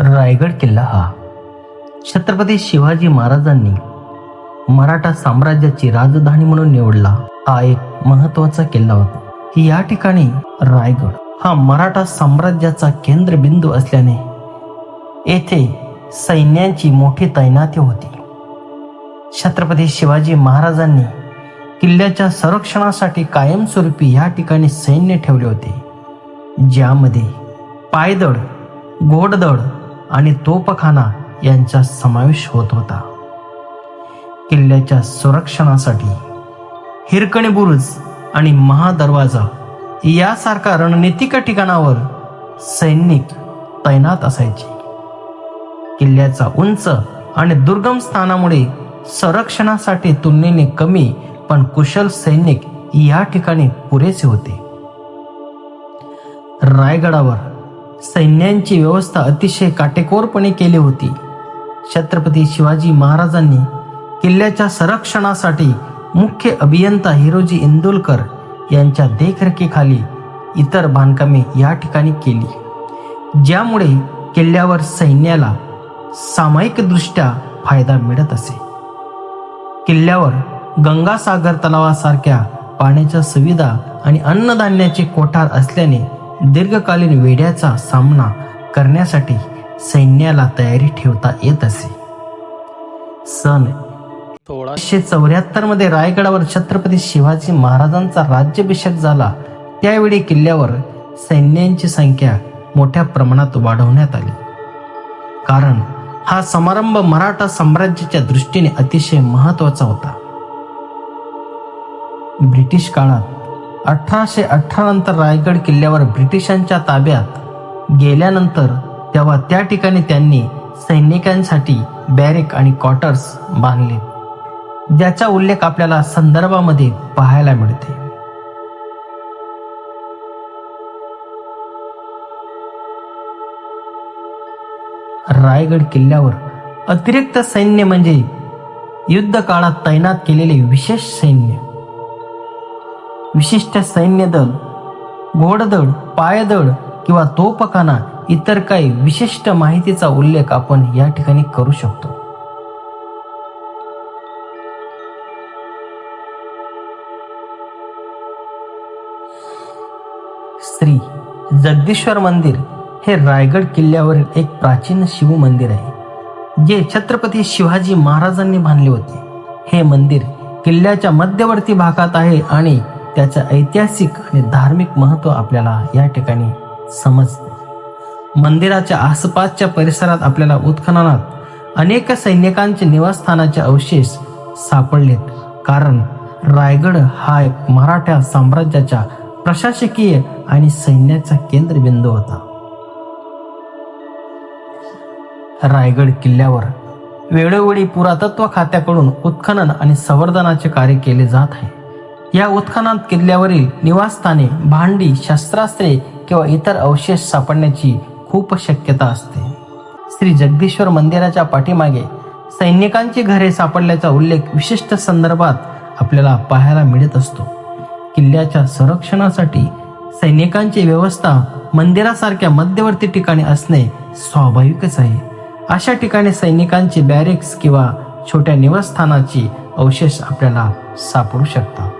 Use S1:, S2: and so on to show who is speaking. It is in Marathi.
S1: रायगड किल्ला हा. छत्रपती शिवाजी महाराजांनी मराठा साम्राज्याची राजधानी म्हणून निवडला हा एक महत्त्वाचा किल्ला होता. या ठिकाणी रायगड हा मराठा साम्राज्याचा केंद्रबिंदू असल्याने येथे सैन्यांची मोठी तैनाती होती. छत्रपती शिवाजी महाराजांनी किल्ल्याच्या संरक्षणासाठी कायमस्वरूपी या ठिकाणी सैन्य ठेवले होते. ज्यामध्ये पायदळ घोडदळ आणि तोपखाना यांचा समावेश होत होता. किल्ल्याच्या संरक्षणासाठी हिरकणी बुरुज आणि महादरवाजा यासारख्या रणनीतिक ठिकाणावर सैनिक तैनात असायचे. किल्ल्याचा उंच आणि दुर्गम स्थानामुळे संरक्षणासाठी तुलनेने कमी पण कुशल सैनिक या ठिकाणी पुरेसे होते. रायगडावर सैन्यांची व्यवस्था अतिशय काटेकोरपणे केली होती. छत्रपती शिवाजी महाराजांनी किल्ल्याच्या संरक्षणासाठी मुख्य अभियंता हिरोजी इंदुलकर यांच्या देखरेखीखाली इतर बांधकामे या ठिकाणी केली. ज्यामुळे किल्ल्यावर सैन्याला सामायिकदृष्ट्या फायदा मिळत असे. किल्ल्यावर गंगासागर तलावासारख्या पाण्याच्या सुविधा आणि अन्नधान्याचे कोठार असल्याने दीर्घकालीन वेड्याचा सामना करण्यासाठी सैन्याला तयारी ठेवता येत असे. सन सोळाशे चौऱ्याहत्तरमध्ये रायगडावर छत्रपती शिवाजी महाराजांचा राज्याभिषेक झाला. त्यावेळी किल्ल्यावर सैन्यांची संख्या मोठ्या प्रमाणात वाढवण्यात आली. कारण हा समारंभ मराठा साम्राज्याच्या दृष्टीने अतिशय महत्त्वाचा होता. ब्रिटिश काळात अठराशे अठरा नंतर रायगड किल्ल्यावर ब्रिटिशांच्या ताब्यात गेल्यानंतर तेव्हा त्या ठिकाणी त्यांनी सैनिकांसाठी बॅरेक आणि क्वार्टर्स बांधले. ज्याचा उल्लेख आपल्याला संदर्भामध्ये पाहायला मिळते. रायगड किल्ल्यावर अतिरिक्त सैन्य म्हणजे युद्ध काळात तैनात केलेले विशेष सैन्य. विशिष्ट सैन्यदल घोडदळ पायदळ किंवा तोपखाना इतर काही विशिष्ट माहितीचा उल्लेख आपण या ठिकाणी करू शकतो. श्री जगदीश्वर मंदिर हे रायगड किल्ल्यावरील एक प्राचीन शिव मंदिर आहे जे छत्रपती शिवाजी महाराजांनी बांधले होते. हे मंदिर किल्ल्याच्या मध्यवर्ती भागात आहे आणि त्याचं ऐतिहासिक आणि धार्मिक महत्त्व आपल्याला या ठिकाणी समजते. मंदिराच्या आसपासच्या परिसरात आपल्याला उत्खननात अनेक सैनिकांचे निवासस्थानाचे अवशेष सापडलेत. कारण रायगड हा एक मराठा साम्राज्याच्या प्रशासकीय आणि सैन्याचा केंद्रबिंदू होता. रायगड किल्ल्यावर वेळोवेळी पुरातत्व खात्याकडून उत्खनन आणि संवर्धनाचे कार्य केले जात आहे. या उत्खनात किल्ल्यावरील निवासस्थाने भांडी शस्त्रास्त्रे किंवा इतर अवशेष सापडण्याची खूप शक्यता असते. श्री जगदीश्वर मंदिराच्या पाठीमागे सैनिकांची घरे सापडल्याचा उल्लेख विशिष्ट संदर्भात आपल्याला पाहायला मिळत असतो. किल्ल्याच्या संरक्षणासाठी सैनिकांची व्यवस्था मंदिरासारख्या मध्यवर्ती ठिकाणी असणे स्वाभाविकच आहे. अशा ठिकाणी सैनिकांची बॅरेक्स किंवा छोट्या निवासस्थानाची अवशेष आपल्याला सापडू शकतात.